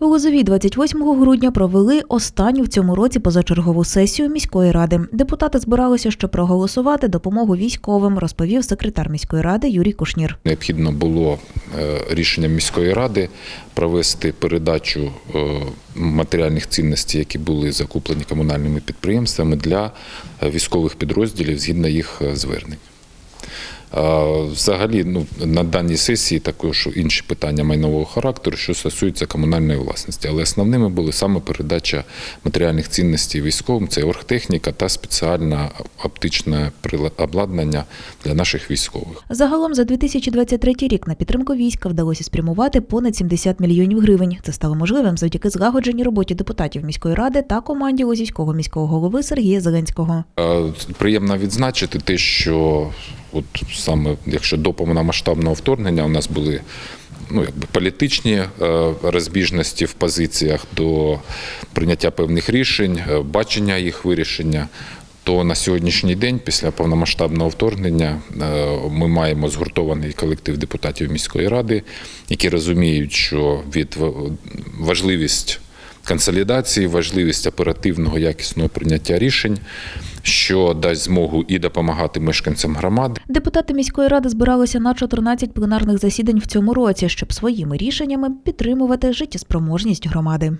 У Лозові 28 грудня провели останню в цьому році позачергову сесію міської ради. Депутати збиралися, щоб проголосувати допомогу військовим, розповів секретар міської ради Юрій Кушнір. Необхідно було е, рішенням міської ради провести передачу е, матеріальних цінностей, які були закуплені комунальними підприємствами для е, військових підрозділів згідно їх звернень. Взагалі, ну на даній сесії також інші питання майнового характеру, що стосуються комунальної власності, але основними були саме передача матеріальних цінностей військовим, це оргтехніка та спеціальне оптичне обладнання для наших військових. Загалом за 2023 рік на підтримку війська вдалося спрямувати понад 70 мільйонів гривень. Це стало можливим завдяки злагодженій роботі депутатів міської ради та команді Лозівського міського голови Сергія Зеленського. Приємно відзначити те, що от саме якщо до повномасштабного вторгнення у нас були ну, якби політичні е, розбіжності в позиціях до прийняття певних рішень, е, бачення їх вирішення. То на сьогоднішній день, після повномасштабного вторгнення, е, ми маємо згуртований колектив депутатів міської ради, які розуміють, що від важливість консолідації, важливість оперативного якісного прийняття рішень, що дасть змогу і допомагати мешканцям громади. Депутати міської ради збиралися на 14 пленарних засідань в цьому році, щоб своїми рішеннями підтримувати життєспроможність громади.